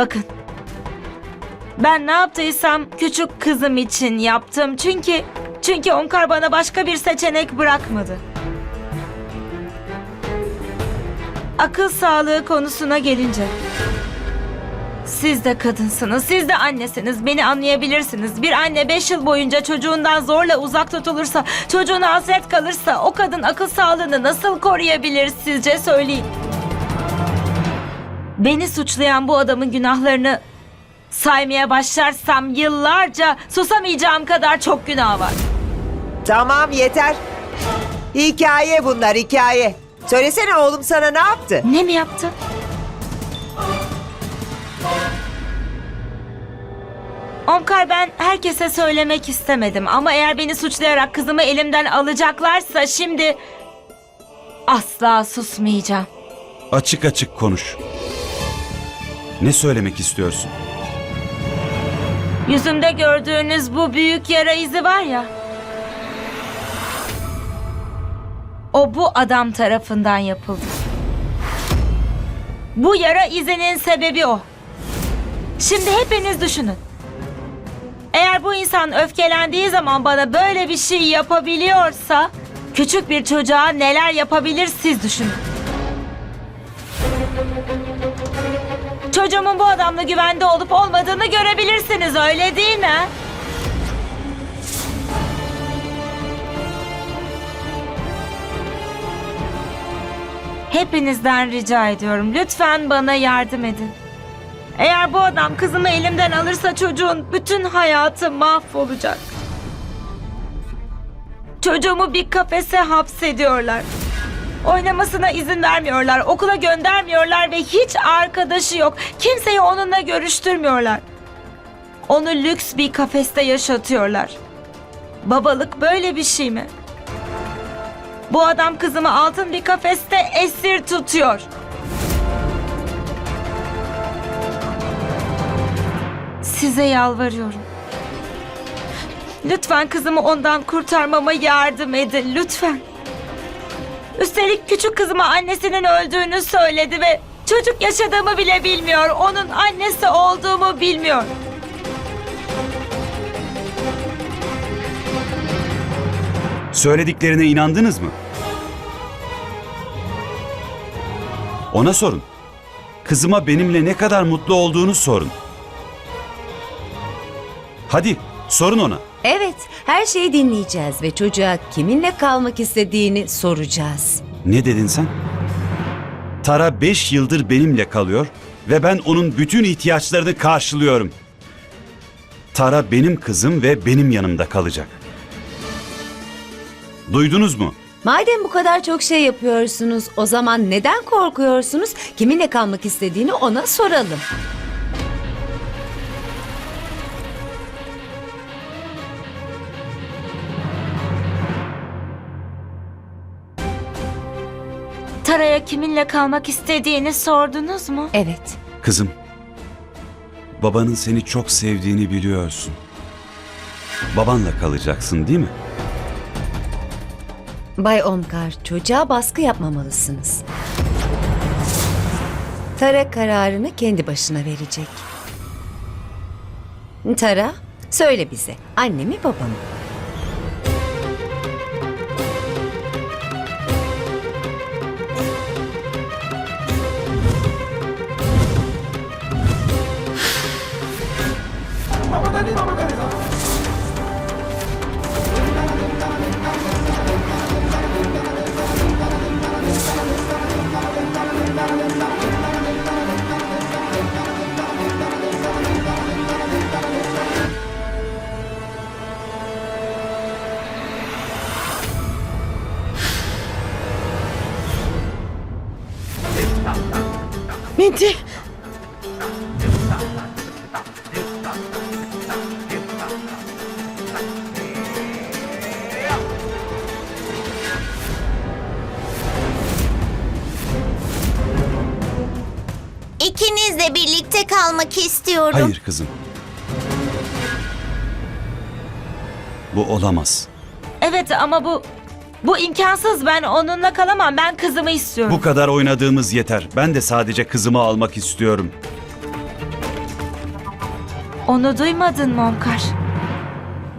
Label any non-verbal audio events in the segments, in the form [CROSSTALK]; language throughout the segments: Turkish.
Bakın. Ben ne yaptıysam küçük kızım için yaptım. Çünkü çünkü Onkar bana başka bir seçenek bırakmadı. Akıl sağlığı konusuna gelince. Siz de kadınsınız, siz de annesiniz. Beni anlayabilirsiniz. Bir anne beş yıl boyunca çocuğundan zorla uzak tutulursa, çocuğuna hasret kalırsa o kadın akıl sağlığını nasıl koruyabilir sizce söyleyin. Beni suçlayan bu adamın günahlarını saymaya başlarsam yıllarca susamayacağım kadar çok günah var. Tamam yeter. Hikaye bunlar hikaye. Söylesene oğlum sana ne yaptı? Ne mi yaptı? Omkar ben herkese söylemek istemedim ama eğer beni suçlayarak kızımı elimden alacaklarsa şimdi asla susmayacağım. Açık açık konuş. Ne söylemek istiyorsun? Yüzümde gördüğünüz bu büyük yara izi var ya. O bu adam tarafından yapıldı. Bu yara izinin sebebi o. Şimdi hepiniz düşünün. Eğer bu insan öfkelendiği zaman bana böyle bir şey yapabiliyorsa küçük bir çocuğa neler yapabilir siz düşünün. Çocuğumun bu adamla güvende olup olmadığını görebilirsiniz öyle değil mi? Hepinizden rica ediyorum lütfen bana yardım edin. Eğer bu adam kızımı elimden alırsa çocuğun bütün hayatı mahvolacak. Çocuğumu bir kafese hapsediyorlar. Oynamasına izin vermiyorlar, okula göndermiyorlar ve hiç arkadaşı yok. Kimseyi onunla görüştürmüyorlar. Onu lüks bir kafeste yaşatıyorlar. Babalık böyle bir şey mi? Bu adam kızımı altın bir kafeste esir tutuyor. Size yalvarıyorum. Lütfen kızımı ondan kurtarmama yardım edin lütfen. Üstelik küçük kızıma annesinin öldüğünü söyledi ve çocuk yaşadığımı bile bilmiyor. Onun annesi olduğumu bilmiyor. Söylediklerine inandınız mı? Ona sorun. Kızıma benimle ne kadar mutlu olduğunu sorun. Hadi sorun ona. Evet, her şeyi dinleyeceğiz ve çocuğa kiminle kalmak istediğini soracağız. Ne dedin sen? Tara beş yıldır benimle kalıyor ve ben onun bütün ihtiyaçlarını karşılıyorum. Tara benim kızım ve benim yanımda kalacak. Duydunuz mu? Madem bu kadar çok şey yapıyorsunuz, o zaman neden korkuyorsunuz? Kiminle kalmak istediğini ona soralım. Kiminle kalmak istediğini sordunuz mu? Evet. Kızım, babanın seni çok sevdiğini biliyorsun. Babanla kalacaksın değil mi? Bay Omkar, çocuğa baskı yapmamalısınız. Tara kararını kendi başına verecek. Tara, söyle bize, anne mi Minti. İkinizle birlikte kalmak istiyorum. Hayır kızım. Bu olamaz. Evet ama bu bu imkansız. Ben onunla kalamam. Ben kızımı istiyorum. Bu kadar oynadığımız yeter. Ben de sadece kızımı almak istiyorum. Onu duymadın mı Omkar?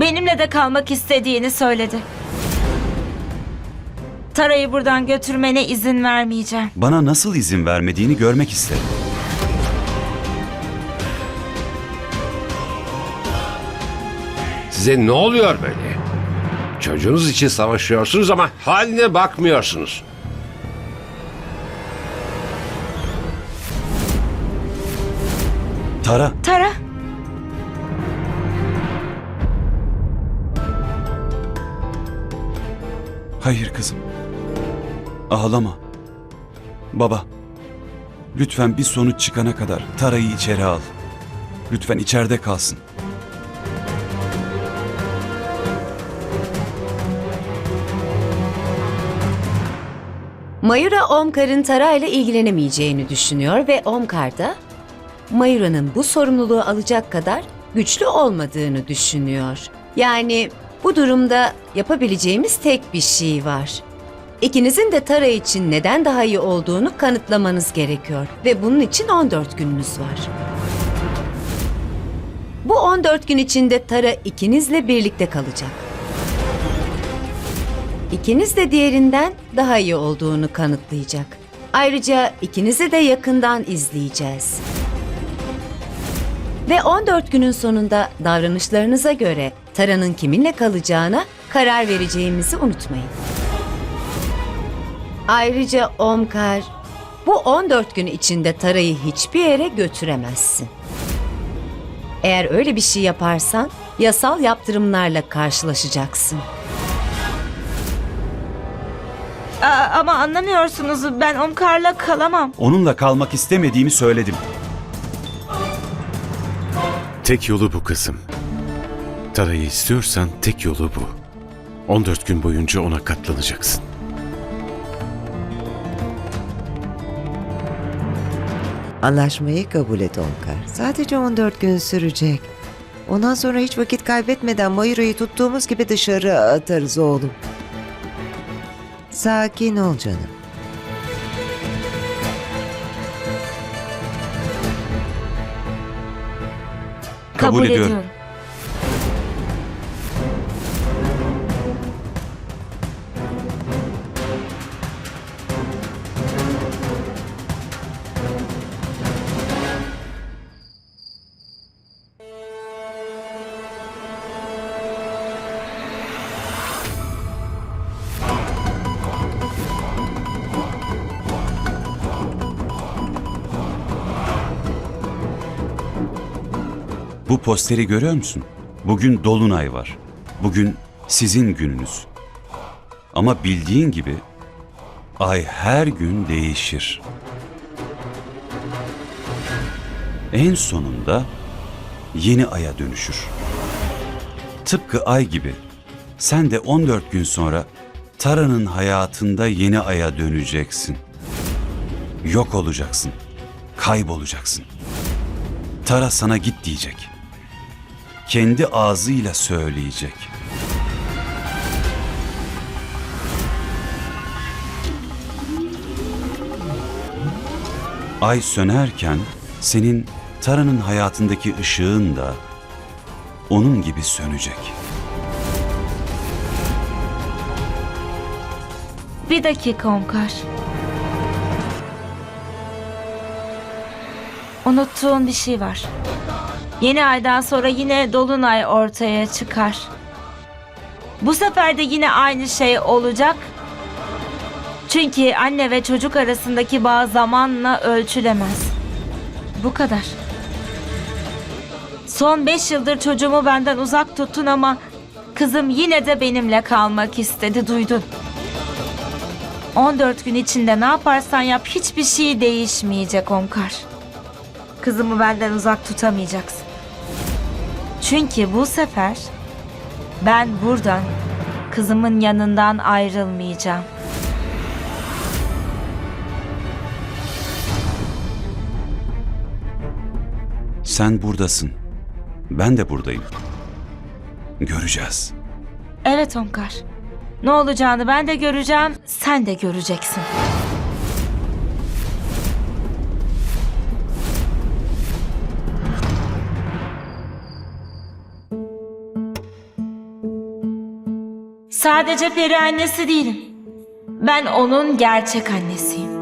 Benimle de kalmak istediğini söyledi. Tara'yı buradan götürmene izin vermeyeceğim. Bana nasıl izin vermediğini görmek isterim. Size ne oluyor böyle? Çocuğunuz için savaşıyorsunuz ama haline bakmıyorsunuz. Tara, Tara, hayır kızım. Ağlama. Baba, lütfen bir sonuç çıkana kadar Tara'yı içeri al. Lütfen içeride kalsın. Mayura Omkar'ın Tara ile ilgilenemeyeceğini düşünüyor ve Omkar da Mayura'nın bu sorumluluğu alacak kadar güçlü olmadığını düşünüyor. Yani bu durumda yapabileceğimiz tek bir şey var. İkinizin de Tara için neden daha iyi olduğunu kanıtlamanız gerekiyor ve bunun için 14 gününüz var. Bu 14 gün içinde Tara ikinizle birlikte kalacak. İkiniz de diğerinden daha iyi olduğunu kanıtlayacak. Ayrıca ikinizi de yakından izleyeceğiz. Ve 14 günün sonunda davranışlarınıza göre Tara'nın kiminle kalacağına karar vereceğimizi unutmayın. Ayrıca Omkar, bu 14 gün içinde Tara'yı hiçbir yere götüremezsin. Eğer öyle bir şey yaparsan yasal yaptırımlarla karşılaşacaksın. Aa, ama anlamıyorsunuz ben Omkar'la kalamam. Onunla kalmak istemediğimi söyledim. Tek yolu bu kızım. Tara'yı istiyorsan tek yolu bu. 14 gün boyunca ona katlanacaksın. Anlaşmayı kabul et Onkar. Sadece 14 gün sürecek. Ondan sonra hiç vakit kaybetmeden Mayura'yı tuttuğumuz gibi dışarı atarız oğlum. Sakin ol canım. Kabul ediyorum. ediyorum. Bu posteri görüyor musun? Bugün dolunay var. Bugün sizin gününüz. Ama bildiğin gibi ay her gün değişir. En sonunda yeni aya dönüşür. Tıpkı ay gibi sen de 14 gün sonra Tara'nın hayatında yeni aya döneceksin. Yok olacaksın. Kaybolacaksın. Tara sana git diyecek. Kendi ağzıyla söyleyecek. Ay sönerken senin Tara'nın hayatındaki ışığın da onun gibi sönecek. Bir dakika Omkar. Unuttuğun bir şey var. Yeni aydan sonra yine Dolunay ortaya çıkar. Bu sefer de yine aynı şey olacak. Çünkü anne ve çocuk arasındaki bağ zamanla ölçülemez. Bu kadar. Son beş yıldır çocuğumu benden uzak tuttun ama kızım yine de benimle kalmak istedi duydun. 14 gün içinde ne yaparsan yap hiçbir şey değişmeyecek Omkar. Kızımı benden uzak tutamayacaksın. Çünkü bu sefer ben buradan kızımın yanından ayrılmayacağım. Sen buradasın. Ben de buradayım. Göreceğiz. Evet Omkar. Ne olacağını ben de göreceğim, sen de göreceksin. Sadece peri annesi değilim. Ben onun gerçek annesiyim.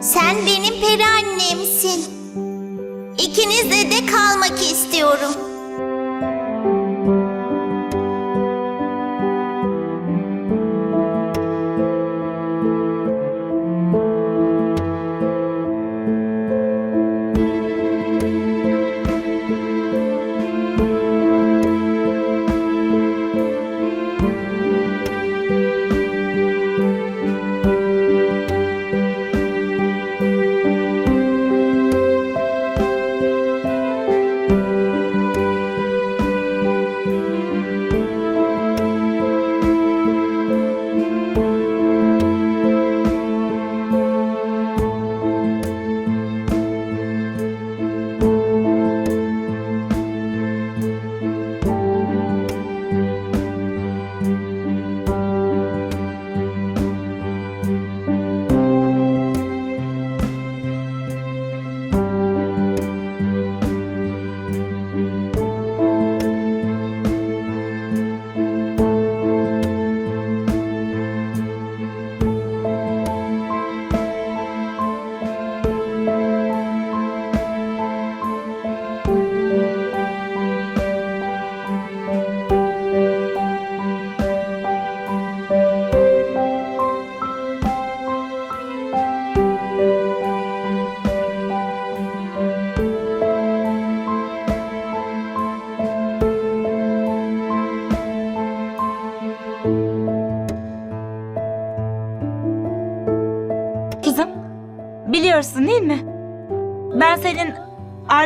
Sen benim peri annemsin. İkinizle de kalmak istiyorum.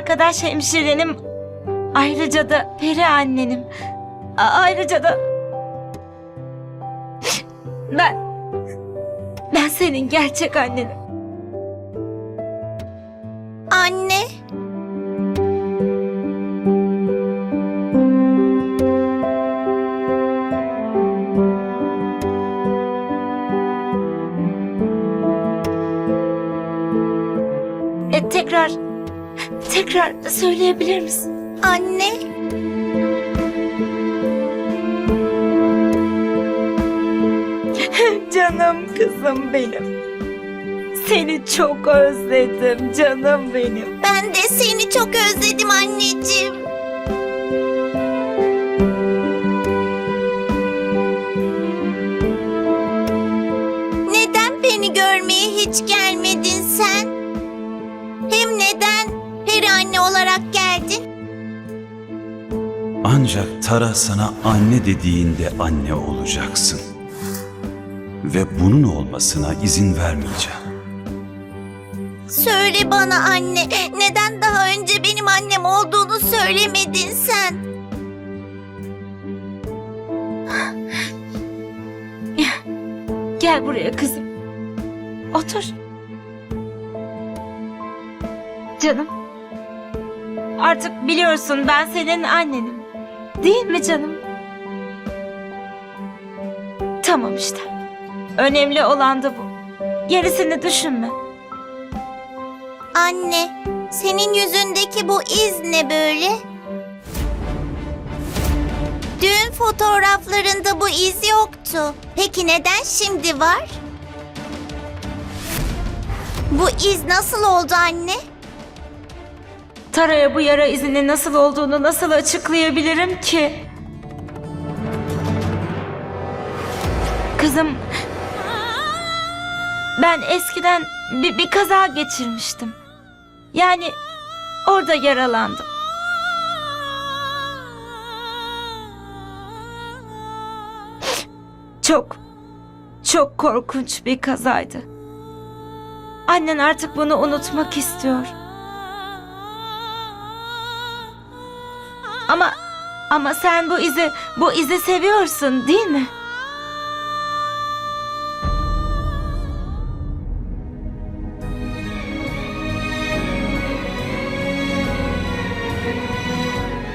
Arkadaş hemşirenim. Ayrıca da peri annenim. A- ayrıca da... Ben... Ben senin gerçek annenim. Söyleyebilir misin? anne. [LAUGHS] Canım kızım benim. Seni çok özledim canım benim. Ben de seni çok özledim anneciğim. Neden beni görmeye hiç gelmedin Ancak Tara sana anne dediğinde anne olacaksın. Ve bunun olmasına izin vermeyeceğim. Söyle bana anne, neden daha önce benim annem olduğunu söylemedin sen? Gel buraya kızım. Otur. Canım. Artık biliyorsun ben senin annenim. Değil mi canım? Tamam işte. Önemli olan da bu. Gerisini düşünme. Anne, senin yüzündeki bu iz ne böyle? Düğün fotoğraflarında bu iz yoktu. Peki neden şimdi var? Bu iz nasıl oldu anne? Tara'ya bu yara izinin nasıl olduğunu nasıl açıklayabilirim ki? Kızım, ben eskiden bir, bir kaza geçirmiştim. Yani orada yaralandım. Çok, çok korkunç bir kazaydı. Annen artık bunu unutmak istiyor. Ama ama sen bu izi bu izi seviyorsun değil mi?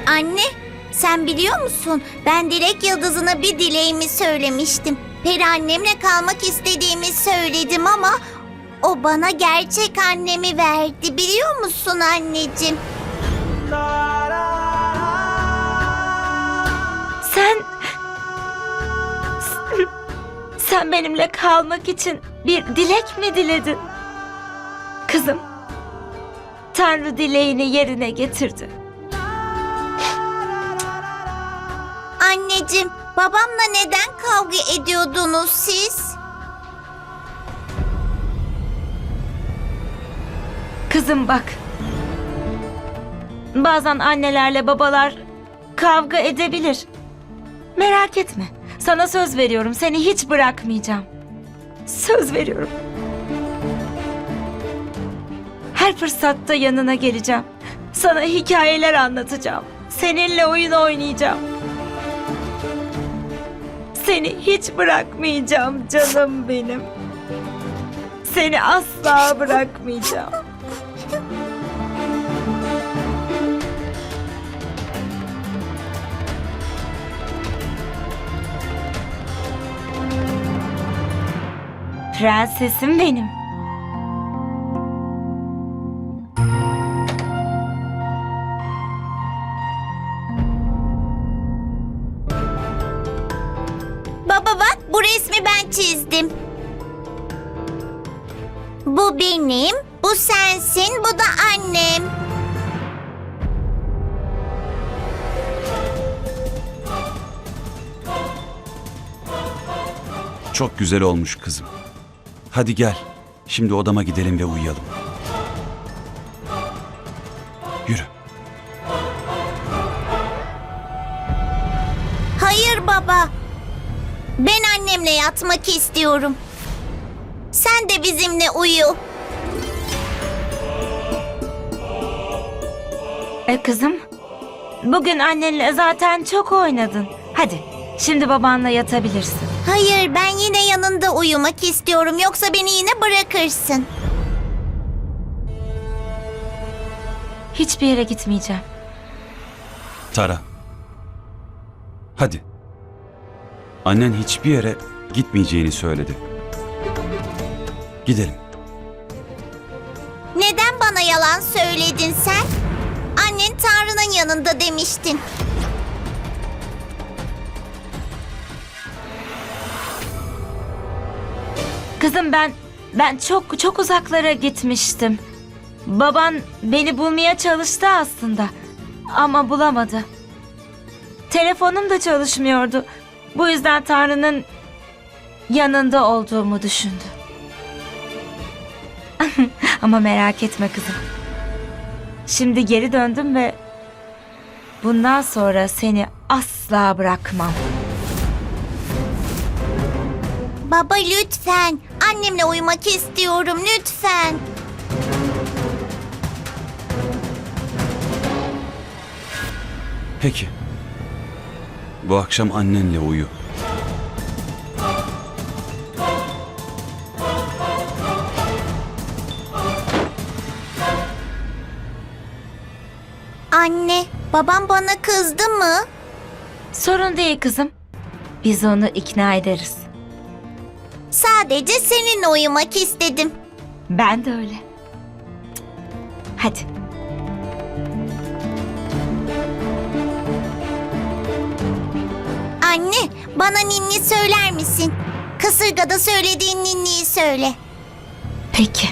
Anne, sen biliyor musun? Ben Dilek Yıldızı'na bir dileğimi söylemiştim. Peri annemle kalmak istediğimi söyledim ama O bana gerçek annemi verdi biliyor musun anneciğim? Sen... Sen benimle kalmak için bir dilek mi diledin? Kızım, Tanrı dileğini yerine getirdi. Anneciğim, babamla neden kavga ediyordunuz siz? Kızım bak. Bazen annelerle babalar kavga edebilir. Merak etme. Sana söz veriyorum. Seni hiç bırakmayacağım. Söz veriyorum. Her fırsatta yanına geleceğim. Sana hikayeler anlatacağım. Seninle oyun oynayacağım. Seni hiç bırakmayacağım canım benim. Seni asla bırakmayacağım. Prensesim benim. Baba bak bu resmi ben çizdim. Bu benim, bu sensin, bu da annem. Çok güzel olmuş kızım. Hadi gel. Şimdi odama gidelim ve uyuyalım. Yürü. Hayır baba. Ben annemle yatmak istiyorum. Sen de bizimle uyu. E kızım, bugün annenle zaten çok oynadın. Hadi, şimdi babanla yatabilirsin. Hayır ben yine yanında uyumak istiyorum yoksa beni yine bırakırsın. Hiçbir yere gitmeyeceğim. Tara. Hadi. Annen hiçbir yere gitmeyeceğini söyledi. Gidelim. Neden bana yalan söyledin sen? Annen Tanrı'nın yanında demiştin. Kızım ben ben çok çok uzaklara gitmiştim. Baban beni bulmaya çalıştı aslında ama bulamadı. Telefonum da çalışmıyordu. Bu yüzden Tanrı'nın yanında olduğumu düşündü. [LAUGHS] ama merak etme kızım. Şimdi geri döndüm ve bundan sonra seni asla bırakmam. Baba lütfen. Annemle uyumak istiyorum lütfen. Peki. Bu akşam annenle uyu. Anne, babam bana kızdı mı? Sorun değil kızım. Biz onu ikna ederiz. Sadece seninle uyumak istedim. Ben de öyle. Hadi. Anne, bana ninni söyler misin? Kasırgada söylediğin ninniyi söyle. Peki.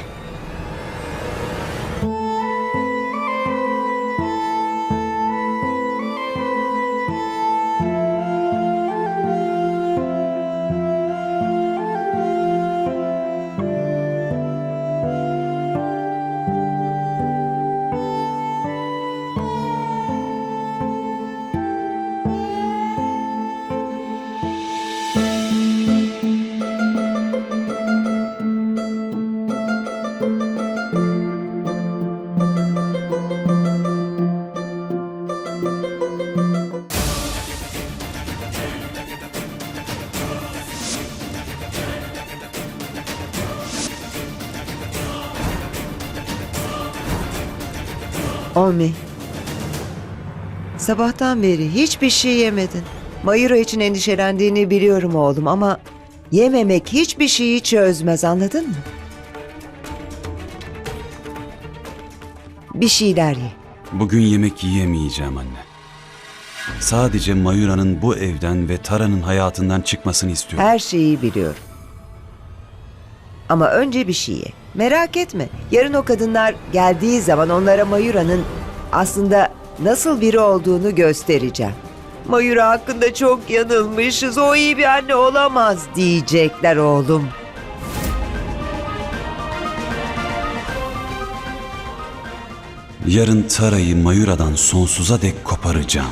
Olmi. Sabahtan beri hiçbir şey yemedin. Mayura için endişelendiğini biliyorum oğlum ama yememek hiçbir şeyi çözmez anladın mı? Bir şeyler ye. Bugün yemek yiyemeyeceğim anne. Sadece Mayura'nın bu evden ve Tara'nın hayatından çıkmasını istiyorum. Her şeyi biliyorum. Ama önce bir şey ye. Merak etme. Yarın o kadınlar geldiği zaman onlara Mayura'nın aslında nasıl biri olduğunu göstereceğim. Mayura hakkında çok yanılmışız. O iyi bir anne olamaz diyecekler oğlum. Yarın Tara'yı Mayura'dan sonsuza dek koparacağım.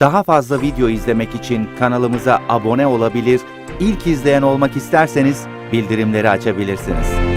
Daha fazla video izlemek için kanalımıza abone olabilir, ilk izleyen olmak isterseniz bildirimleri açabilirsiniz.